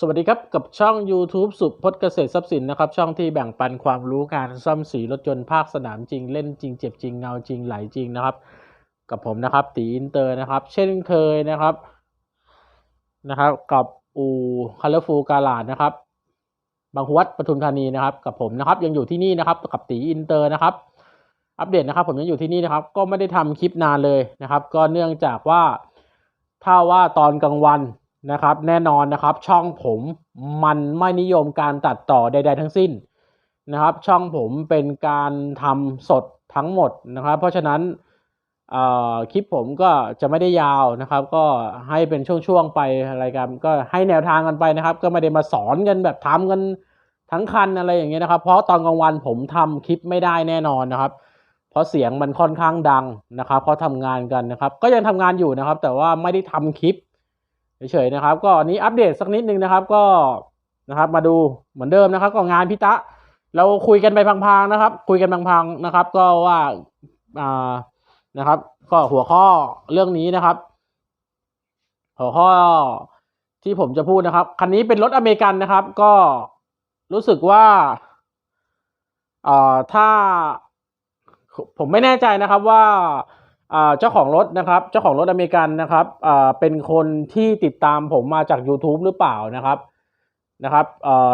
สวัสดีครับ กับช่อง YouTube สุพจน์เกษตรทรัพย์สินนะครับ ช่องที่แบ่งปันความรู้การซ่อมสีรถยนต์ภาคสนามจริง เล่นจริง เจ็บจริง เงาจริง ไหลจริงนะครับ กับผมนะครับตีอินเตอร์นะครับ เช่นเคยนะครับนะครับ กับอูคัลเลอร์ฟูกาลาดนะครับ บางขวัดปทุมธานีนะครับ กับผมนะครับ ยังอยู่ที่นี่นะครับ กับตีอินเตอร์นะครับ อัปเดตนะครับ ผมยังอยู่ที่นี่นะครับ ก็ไม่ได้ทำคลิปนานเลยนะครับ ก็เนื่องจากว่าถ้าว่าตอนกลางวัน นะครับ แน่นอนนะครับ ช่องผมมันไม่นิยมการตัดต่อใด ๆ ทั้งสิ้นนะครับ ช่องผมเป็นการทำสดทั้งหมดนะครับ เพราะฉะนั้นเอ่อคลิปผมก็จะไม่ได้ยาวนะครับ ก็ให้เป็นช่วงๆไปอะไรกันก็ให้แนวทางกันไปนะครับ ก็ไม่ได้มาสอนกันแบบทำกันทั้งคันอะไรอย่างเงี้ยนะครับ เพราะตอนกลางวันผมทำคลิปไม่ได้แน่นอนนะครับ เพราะเสียงมันค่อนข้างดังนะครับเพราะทำงานกันนะครับ ก็ยังทำงานอยู่นะครับ แต่ว่าไม่ได้ทำคลิป เฉยๆนะครับ ก็อันนี้อัปเดตสักนิดนึงนะครับ ก็นะครับ มาดูเหมือนเดิมนะครับ ก็งานพิตะ เราคุยกันไปพังๆนะครับ คุยกันพังๆนะครับ ก็ว่าอ่านะครับ ก็หัวข้อเรื่องนี้นะครับ หัวข้อที่ผมจะพูดนะครับคันนี้เป็นรถอเมริกันนะครับ ก็รู้สึกว่าอ่อถ้าผมไม่แน่ใจนะครับว่า เจ้าของรถนะครับ เจ้าของรถอเมริกันนะครับเป็นคนที่ติดตามผมมาจาก YouTube หรือเปล่านะครับนะครับ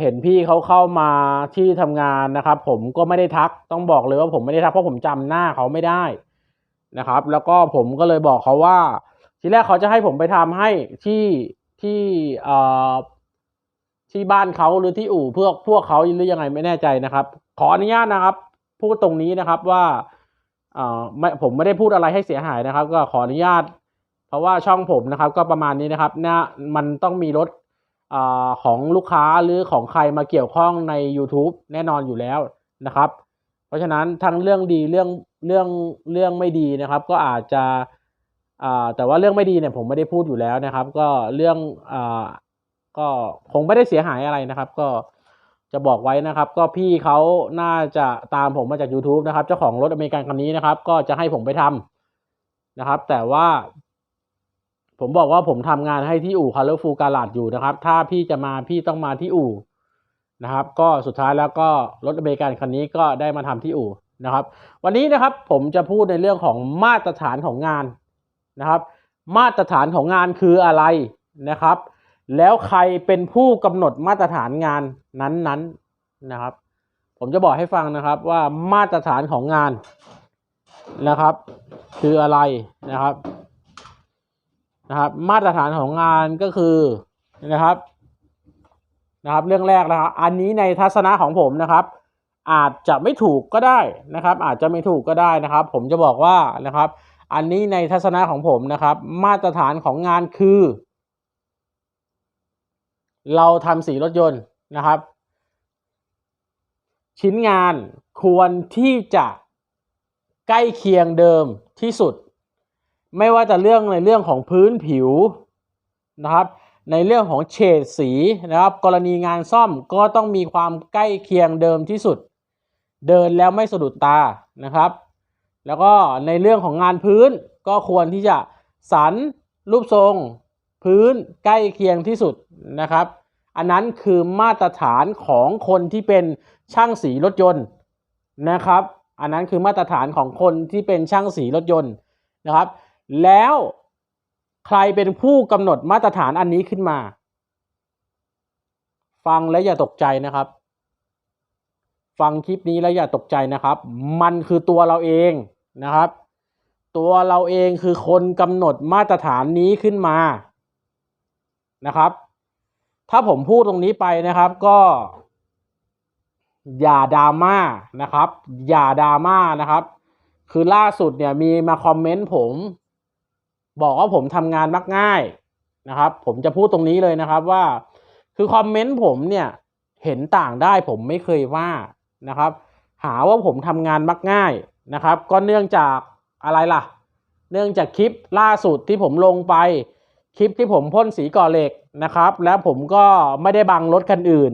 เห็นพี่เขาเข้ามาที่ทำงานนะครับ ผมก็ไม่ได้ทักต้องบอกเลยว่าผมไม่ได้ทักเพราะผมจำหน้าเขาไม่ได้นะครับ แล้วก็ผมก็เลยบอกเขาว่า ทีแรกเขาจะให้ผมไปทำให้ที่ที่ที่บ้านเขาหรือที่อู่เพื่อพวกเขาหรือยังไงไม่แน่ใจนะครับ ขออนุญาตนะครับ พูดตรงนี้นะครับว่า อ่อไม่ผมไม่ได้พูดอะไรให้เสียหายนะครับ ก็ขออนุญาต เพราะว่าช่องผมนะครับ ก็ประมาณนี้นะครับเนี่ยมันต้องมีรถอ่าของลูกค้าหรือของใครมาเกี่ยวข้องใน YouTube แน่นอนอยู่แล้วนะครับ เพราะฉะนั้นทั้งเรื่องดีเรื่องเรื่องเรื่องไม่ดีนะครับ ก็อาจจะอ่าแต่ว่าเรื่องไม่ดีเนี่ยผมไม่ได้พูดอยู่แล้วนะครับ ก็เรื่องอ่าก็คงไม่ได้เสียหายอะไรนะครับ ก็ จะบอกไว้นะครับ ก็พี่เขาน่าจะตามผมมาจาก YouTube นะครับ เจ้าของรถอเมริกันคันนี้นะครับ ก็จะให้ผมไปทำนะครับ แต่ว่า ผมบอกว่าผมทำงานให้ที่อู่ Colorful Garage อยู่นะครับ ถ้าพี่จะมาพี่ต้องมาที่อู่นะครับ ก็สุดท้ายแล้วก็รถอเมริกันคันนี้ก็ได้มาทำที่อู่นะครับ วันนี้นะครับผมจะพูดในเรื่องของมาตรฐานของงานนะครับ มาตรฐานของงานคืออะไรนะครับ แล้วใครเป็นผู้กำหนดมาตรฐานงานนั้นๆนะครับ ผมจะบอกให้ฟังนะครับว่ามาตรฐานของงานนะครับ คืออะไรนะครับนะครับ มาตรฐานของงานก็คือนะครับนะครับ เรื่องแรกนะครับ อันนี้ในทัศนะของผมนะครับ อาจจะไม่ถูกก็ได้นะครับ อาจจะไม่ถูกก็ได้นะครับ ผมจะบอกว่านะครับ อันนี้ในทัศนะของผมนะครับ มาตรฐานของงานคือ เราทำสีรถยนต์นะครับ ชิ้นงานควรที่จะใกล้เคียงเดิมที่สุด ไม่ว่าจะเรื่องในเรื่องของพื้นผิวนะครับ ในเรื่องของเฉดสีนะครับ กรณีงานซ่อมก็ต้องมีความใกล้เคียงเดิมที่สุด เดินแล้วไม่สะดุดตานะครับ แล้วก็ในเรื่องของงานพื้นก็ควรที่จะสันรูปทรง พื้นใกล้เคียงที่สุดนะครับ อันนั้นคือมาตรฐานของคนที่เป็นช่างสีรถยนต์นะครับ อันนั้นคือมาตรฐานของคนที่เป็นช่างสีรถยนต์นะครับ แล้วใครเป็นผู้กำหนดมาตรฐานอันนี้ขึ้นมา ฟังแล้วอย่าตกใจนะครับ ฟังคลิปนี้แล้วอย่าตกใจนะครับ มันคือตัวเราเองนะครับ ตัวเราเองคือคนกำหนดมาตรฐานนี้ขึ้นมา นะครับ ถ้าผมพูดตรงนี้ไปนะครับก็ อย่าดราม่านะครับ อย่าดราม่านะครับ คือล่าสุดเนี่ยมีมาคอมเมนต์ผม บอกว่าผมทำงานมักง่ายนะครับ ผมจะพูดตรงนี้เลยนะครับว่า คือคอมเมนต์ผมเนี่ยเห็นต่างได้ผมไม่เคยว่านะครับ หาว่าผมทำงานมักง่ายนะครับ ก็เนื่องจากอะไรล่ะ เนื่องจากคลิปล่าสุดที่ผมลงไป คลิปที่ผมพ่นสีก่อเหล็กนะครับ แล้วผมก็ไม่ได้บังรถคันอื่น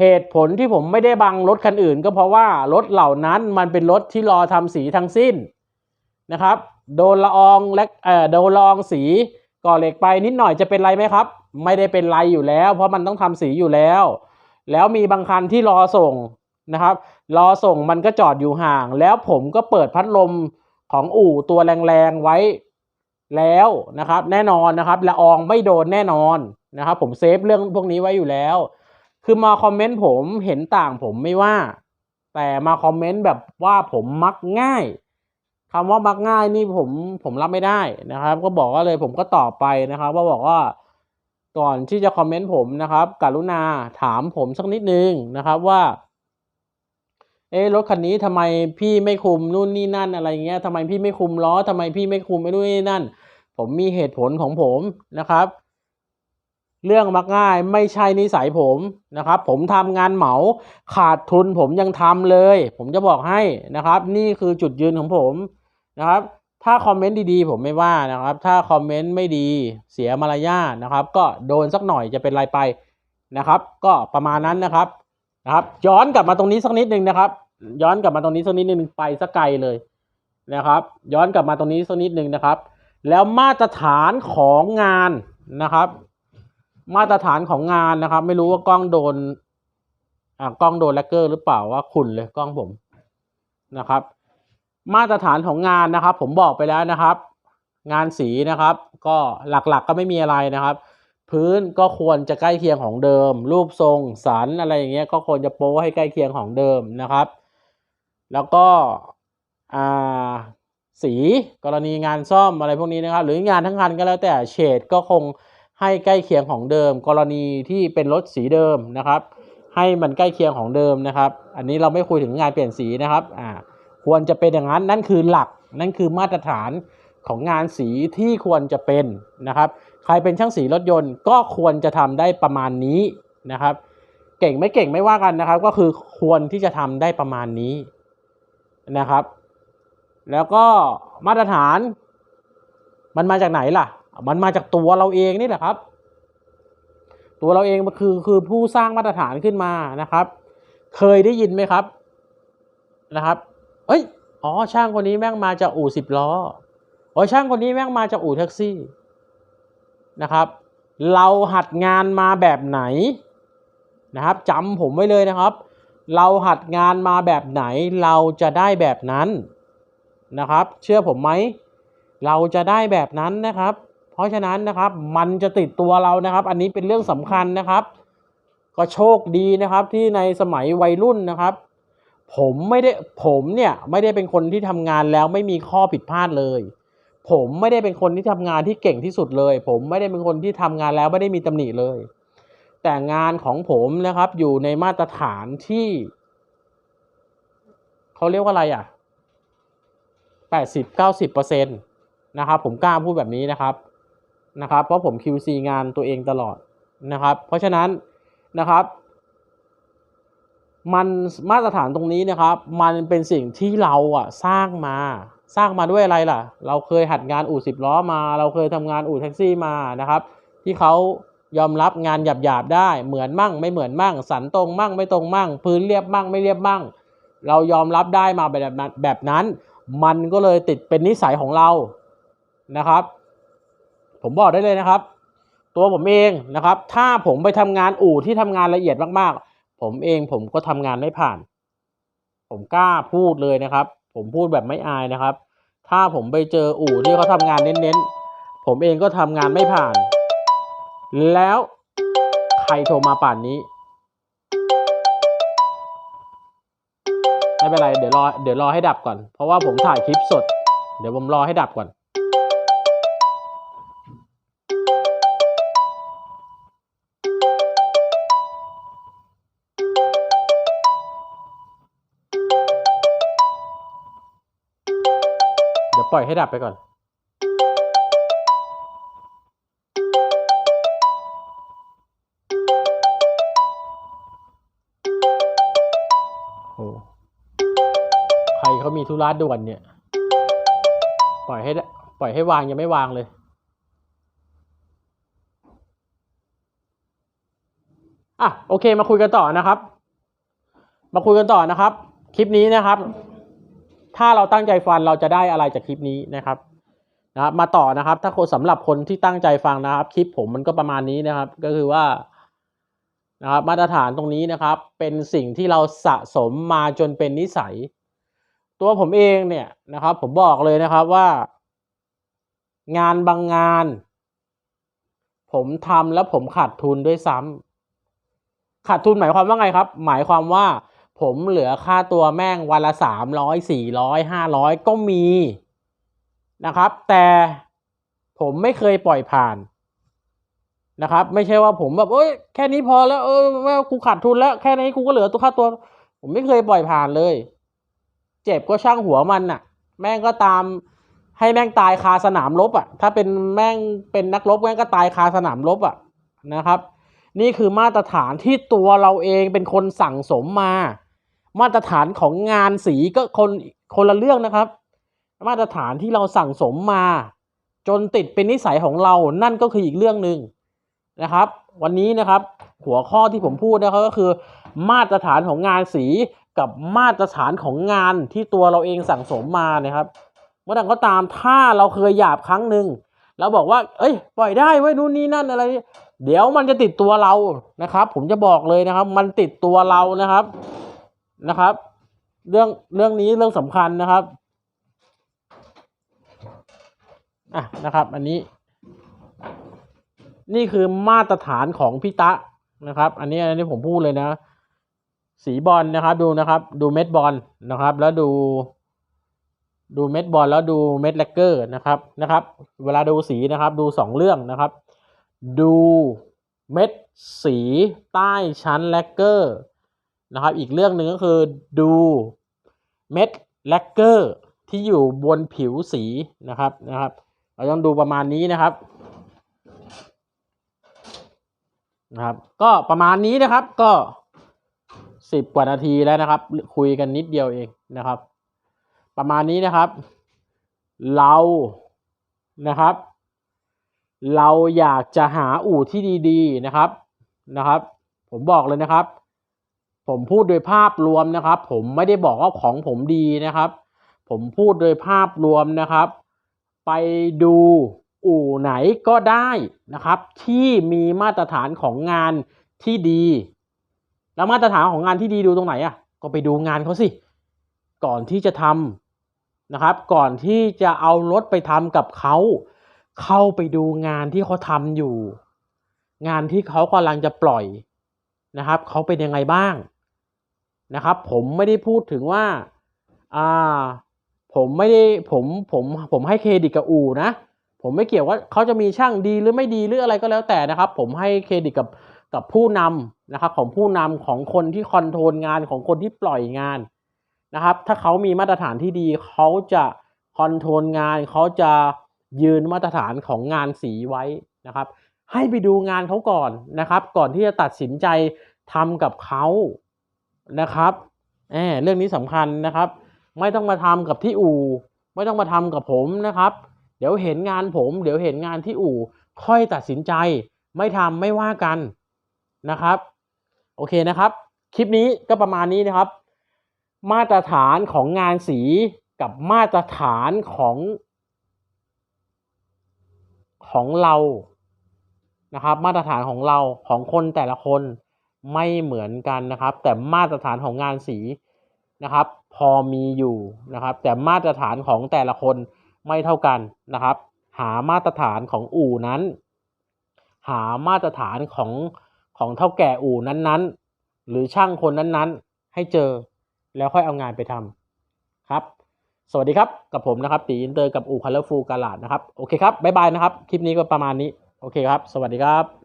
เหตุผลที่ผมไม่ได้บังรถคันอื่น ก็เพราะว่ารถเหล่านั้นมันเป็นรถที่รอทำสีทั้งสิ้นนะครับ โดนละอองและเอ่อโดนละอองสีก่อเหล็กไปนิดหน่อยจะเป็นไรไหมครับ ไม่ได้เป็นไรอยู่แล้ว เพราะมันต้องทำสีอยู่แล้ว แล้วมีบางคันที่รอส่งนะครับ รอส่งมันก็จอดอยู่ห่าง แล้วผมก็เปิดพัดลมของอู่ตัวแรงๆไว้ แล้วนะครับแน่นอนนะครับละอองไม่โดนแน่นอนนะครับ ผมเซฟเรื่องพวกนี้ไว้อยู่แล้ว คือมาคอมเมนต์ผมเห็นต่างผมไม่ว่า แต่มาคอมเมนต์แบบว่าผมมักง่ายคำว่ามักง่ายนี่ผมผมรับไม่ได้นะครับ ก็บอกว่าเลยผมก็ตอบไปนะครับ ว่าบอกว่าก่อนที่จะคอมเมนต์ผมนะครับกรุณาถามผมสักนิดนึงนะครับว่า เอ๊ะรถคันนี้ทำไมพี่ไม่คุมนู่นนี่นั่นอะไรเงี้ยทำไมพี่ไม่คุมล้อทำไมพี่ไม่คุมไอ้นู่นนี่นั่น ผมมีเหตุผลของผมนะครับ เรื่องมักง่ายไม่ใช่นิสัยผมนะครับ ผมทำงานเหมาขาดทุนผมยังทำเลย ผมจะบอกให้นะครับ นี่คือจุดยืนของผมนะครับ ถ้าคอมเมนต์ดีๆ ผมไม่ว่านะครับ ถ้าคอมเมนต์ไม่ดีเสียมารยาทนะครับ ก็โดนสักหน่อยจะเป็นไรไปนะครับ ก็ประมาณนั้นนะครับ นะครับ ย้อนกลับมาตรงนี้สักนิดนึงนะครับ ย้อนกลับมาตรงนี้สักนิดนึงไปสักไกลเลยนะครับ ย้อนกลับมาตรงนี้สักนิดนึงนะครับ แล้วมาตรฐานของงานนะครับ มาตรฐานของงานนะครับ ไม่รู้ว่ากล้องโดนอ่ากล้องโดนแลกเกอร์หรือเปล่าว่าขุนเลยกล้องผมนะครับ มาตรฐานของงานนะครับ ผมบอกไปแล้วนะครับ งานสีนะครับ ก็หลักๆก็ไม่มีอะไรนะครับ พื้นก็ควรจะใกล้เคียงของเดิม รูปทรงสันอะไรอย่างเงี้ยก็ควรจะโป้ให้ใกล้เคียงของเดิมนะครับ แล้วก็อ่าสีกรณีงานซ่อมอะไรพวกนี้นะครับ หรืองานทั้งคันก็แล้วแต่เฉดก็คงให้ใกล้เคียงของเดิม กรณีที่เป็นรถสีเดิมนะครับ ให้มันใกล้เคียงของเดิมนะครับ อันนี้เราไม่คุยถึงงานเปลี่ยนสีนะครับอ่าควรจะเป็นอย่างนั้นนั่นคือหลักนั่นคือมาตรฐาน ของงานสีที่ควรจะเป็นนะครับ ใครเป็นช่างสีรถยนต์ก็ควรจะทำได้ประมาณนี้นะครับ เก่งไม่เก่งไม่ว่ากันนะครับ ก็คือควรที่จะทำได้ประมาณนี้นะครับ แล้วก็มาตรฐาน มันมาจากไหนล่ะ มันมาจากตัวเราเองนี่แหละครับ ตัวเราเองมันคือคือผู้สร้างมาตรฐานขึ้นมานะครับ เคยได้ยินไหมครับนะครับ เอ้ย อ๋อ ช่างคนนี้แม่งมาจากอู่สิบล้อ อ๋อช่างคนนี้แม่งมาจากอู่แท็กซี่นะครับ เราหัดงานมาแบบไหนนะครับจำผมไว้เลยนะครับ เราหัดงานมาแบบไหนเราจะได้แบบนั้นนะครับ เชื่อผมไหมเราจะได้แบบนั้นนะครับ เพราะฉะนั้นนะครับมันจะติดตัวเรานะครับ อันนี้เป็นเรื่องสำคัญนะครับ ก็โชคดีนะครับที่ในสมัยวัยรุ่นนะครับ ผมไม่ได้ผมเนี่ยไม่ได้เป็นคนที่ทำงานแล้วไม่มีข้อผิดพลาดเลย ผมไม่ได้เป็นคนที่ทำงานที่เก่งที่สุดเลย ผมไม่ได้เป็นคนที่ทำงานแล้วไม่ได้มีตำหนิเลย แต่งานของผมนะครับ อยู่ในมาตรฐานที่เขาเรียกว่าอะไรอะแปดสิบเก้าสิบเปอร์เซ็นตนะครับ ผมกล้าพูดแบบนี้นะครับนะครับ เพราะผม QC งานตัวเองตลอดนะครับ เพราะฉะนั้นนะครับ มันมาตรฐานตรงนี้นะครับ มันเป็นสิ่งที่เราอะสร้างมา สร้างมาด้วยอะไรล่ะ เราเคยหัดงานอู่สิบล้อมา เราเคยทำงานอู่แท็กซี่มานะครับ ที่เขายอมรับงานหยาบๆได้เหมือนมั่ง ไม่เหมือนมั่ง สันตรงมั่งไม่ตรงมั่ง พื้นเรียบมั่งไม่เรียบมั่ง เรายอมรับได้มาแบบนั้นแบบนั้น มันก็เลยติดเป็นนิสัยของเรานะครับ ผมบอกได้เลยนะครับ ตัวผมเองนะครับ ถ้าผมไปทำงานอู่ที่ทำงานละเอียดมากๆ ผมเองผมก็ทำงานไม่ผ่าน ผมกล้าพูดเลยนะครับ ผมพูดแบบไม่อายนะครับ ถ้าผมไปเจออู่ที่เขาทำงานเน้นๆ ผมเองก็ทำงานไม่ผ่าน แล้วใครโทรมาป่านนี้ ไม่เป็นไร เดี๋ยวรอ เดี๋ยวรอให้ดับก่อน เพราะว่าผมถ่ายคลิปสด เดี๋ยวผมรอให้ดับก่อน ดี๋ยวปล่อยให้ดับไปก่อน โอ้ใครเขามีธุระด่วนเนี่ย ปล่อยให้ปล่อยให้วางยังไม่วางเลยอะโอเคมาคุยกันต่อนะครับ มาคุยกันต่อนะครับ คลิปนี้นะครับ ถ้าเราตั้งใจฟันเราจะได้อะไรจากคลิปนี้นะครับนะครับมาต่อนะครับ ถ้าคนสำหรับคนที่ตั้งใจฟังนะครับ คลิปผมมันก็ประมาณนี้นะครับ ก็คือว่านะครับมาตรฐานตรงนี้นะครับ เป็นสิ่งที่เราสะสมมาจนเป็นนิสัย ตัวผมเองเนี่ยนะครับ ผมบอกเลยนะครับว่า งานบางงาน ผมทำแล้วผมขาดทุนด้วยซ้ำขาดทุนหมายความว่าไงครับ หมายความว่า ผมเหลือค่าตัวแม่งวันละสามร้อยสี่ร้อยห้าร้อยก็มีนะครับ แต่ผมไม่เคยปล่อยผ่านนะครับ ไม่ใช่ว่าผมแบบเอ้ยแค่นี้พอแล้วเออแม่กูขาดทุนแล้วแค่นี้กูก็เหลือตัวค่าตัว ผมไม่เคยปล่อยผ่านเลย เจ็บก็ช่างหัวมันน่ะ แม่งก็ตามให้แม่งตายคาสนามรบอะ ถ้าเป็นแม่งเป็นนักรบแม่งก็ตายคาสนามรบอะนะครับ นี่คือมาตรฐานที่ตัวเราเองเป็นคนสั่งสมมา มาตรฐานของงานสีก็คนคนละเรื่องนะครับ มาตรฐานที่เราสั่งสมมา จนติดเป็นนิสัยของเรานั่นก็คืออีกเรื่องหนึ่งนะครับ วันนี้นะครับหัวข้อที่ผมพูดนะครับก็คือ มาตรฐานของงานสีกับมาตรฐานของงานที่ตัวเราเองสั่งสมมานะครับเมื่อใดก็ตามถ้าเราเคยหยาบครั้งหนึ่งแล้วบอกว่า เอ้ย ปล่อยได้ไว้นู่นนี่นั่นอะไร เดี๋ยวมันจะติดตัวเรานะครับ ผมจะบอกเลยนะครับ มันติดตัวเรานะครับ นะครับ เรื่องเรื่องนี้เรื่องสำคัญนะครับอะนะครับ อันนี้ นี่คือมาตรฐานของพี่ตะนะครับ อันนี้อันนี้ผมพูดเลยนะ สีบอลนะครับ ดูนะครับ ดูเม็ดบอลนะครับ แล้วดู ดูเม็ดบอลแล้วดูเม็ดแลกเกอร์นะครับนะครับ เวลาดูสีนะครับ ดูสองเรื่องนะครับ ดูเม็ดสีใต้ชั้นแลกเกอร์ นะครับ อีกเรื่องหนึ่งก็คือดูเม็ดแลกเกอร์ที่อยู่บนผิวสีนะครับนะครับ เราต้องดูประมาณนี้นะครับนะครับ ก็ประมาณนี้นะครับก็สิบกว่านาทีแล้วนะครับ คุยกันนิดเดียวเองนะครับ ประมาณนี้นะครับ เรานะครับ เราอยากจะหาอู่ที่ดี ๆนะครับนะครับ ผมบอกเลยนะครับ ผมพูดโดยภาพรวมนะครับ ผมไม่ได้บอกว่าของผมดีนะครับ ผมพูดโดยภาพรวมนะครับ ไปดูอู่ไหนก็ได้นะครับ ที่มีมาตรฐานของงานที่ดี แล้วมาตรฐานของงานที่ดีดูตรงไหนอะ ก็ไปดูงานเขาสิ ก่อนที่จะทำนะครับ ก่อนที่จะเอารถไปทำกับเขา เข้าไปดูงานที่เขาทำอยู่ งานที่เขากำลังจะปล่อยนะครับ เขาเป็นยังไงบ้าง นะครับ ผมไม่ได้พูดถึงว่าอ่าผมไม่ได้ผมผมผมให้เครดิตกับอูนะ ผมไม่เกี่ยวว่าเขาจะมีช่างดีหรือไม่ดีหรืออะไรก็แล้วแต่นะครับ ผมให้เครดิตกับกับผู้นำนะครับ ของผู้นำของคนที่คอนโทรลงานของคนที่ปล่อยงานนะครับ ถ้าเขามีมาตรฐานที่ดีเขาจะคอนโทรลงานเขาจะยืนมาตรฐานของงานสีไว้นะครับ ให้ไปดูงานเขาก่อนนะครับ ก่อนที่จะตัดสินใจทำกับเขา นะครับแอบเรื่องนี้สำคัญนะครับ ไม่ต้องมาทำกับที่อู่ ไม่ต้องมาทำกับผมนะครับ เดี๋ยวเห็นงานผม เดี๋ยวเห็นงานที่อู่ ค่อยตัดสินใจ ไม่ทำไม่ว่ากันนะครับ โอเคนะครับ คลิปนี้ก็ประมาณนี้นะครับ มาตรฐานของงานสีกับมาตรฐานของ ของเรานะครับ มาตรฐานของเราของคนแต่ละคน ไม่เหมือนกันนะครับ แต่มาตรฐานของงานสีนะครับ พอมีอยู่นะครับ แต่มาตรฐานของแต่ละคนไม่เท่ากันนะครับ หามาตรฐานของอู่นั้น หามาตรฐานของของเท่าแก่อู่นั้นๆ หรือช่างคนนั้นๆ ให้เจอแล้วค่อยเอางานไปทำครับ สวัสดีครับกับผมนะครับตีอินเตอร์กับอู่คัลเลอร์ฟูกาลาดนะครับ โอเคครับ บ๊ายบายนะครับ คลิปนี้ก็ประมาณนี้ โอเคครับ สวัสดีครับ